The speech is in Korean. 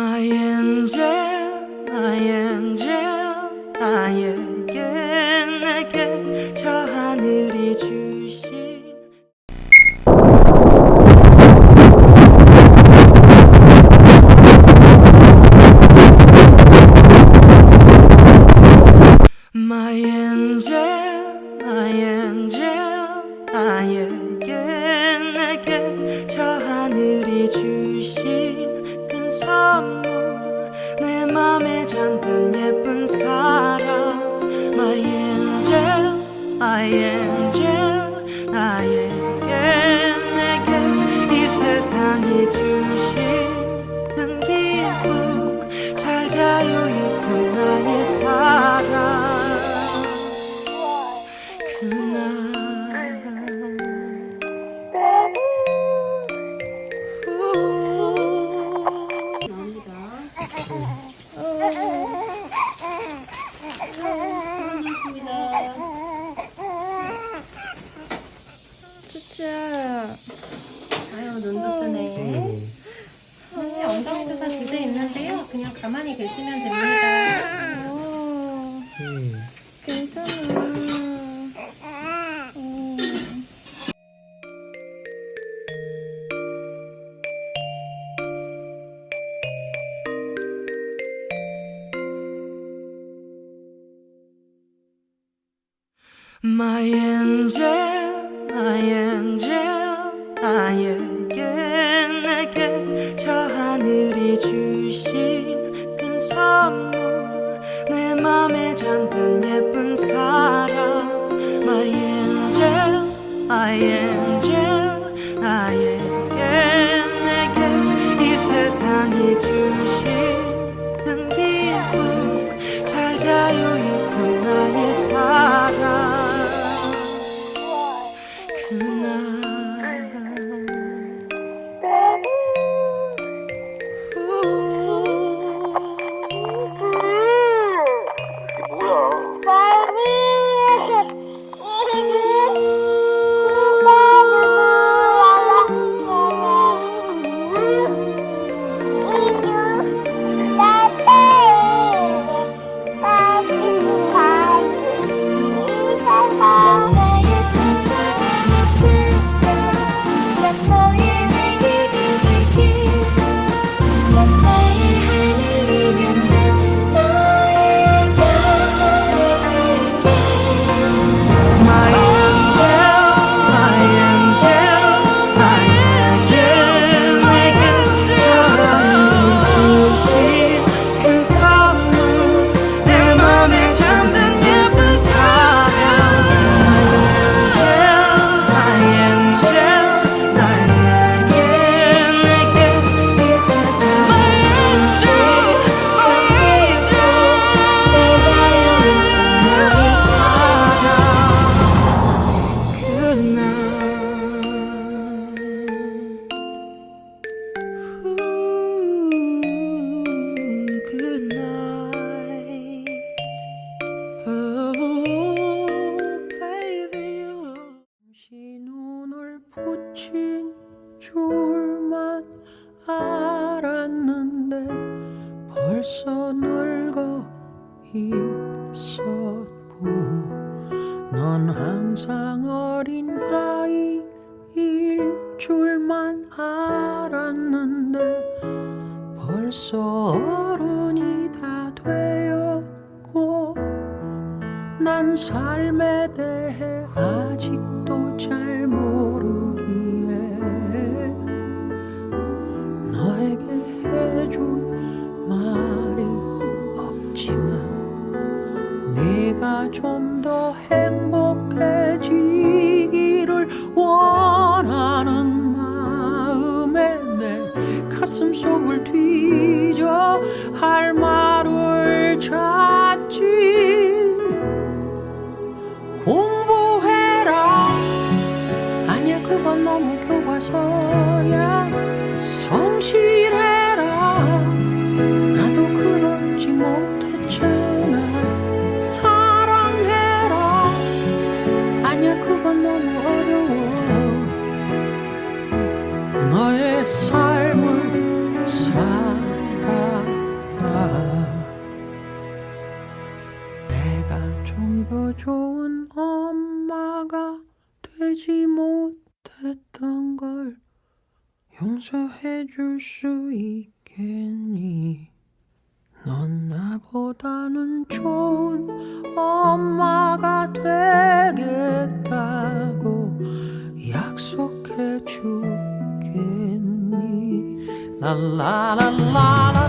My angel, my angel, 나에게 내게 저 하늘이 주신 My angel, my angel, 나에게 내게 저 하늘이 주신 큰 내 맘에 잠든 예쁜 angel, my angel, 나에게 내게 이 세상이 주신 눈도 뜨네. 언니 엉덩이 주사 두대 있는데요. 그냥 가만히 계시면 됩니다. 오, 괜찮아. 음. My angel, my angel, 나에 맘에 잠든 예쁜 사랑 My angel, my angel, 나에게 내게 이 세상이 주신 줄만 알았는데 벌써 늙어 있었고 넌 항상 어린 아이일 줄만 알았는데 벌써 어른이 다 되었고 난 삶에 대해 네가 좀 더 행복해지기를 원하는 마음에 내 가슴 속을 뒤져 할 말을 찾지. 공부해라. 아니야 그건 너무 교과서 하지 못했던 걸 용서해 줄 수 있겠니? 넌 나보다는 좋은 엄마가 되겠다고 약속해 주겠니? 랄라랄라랄라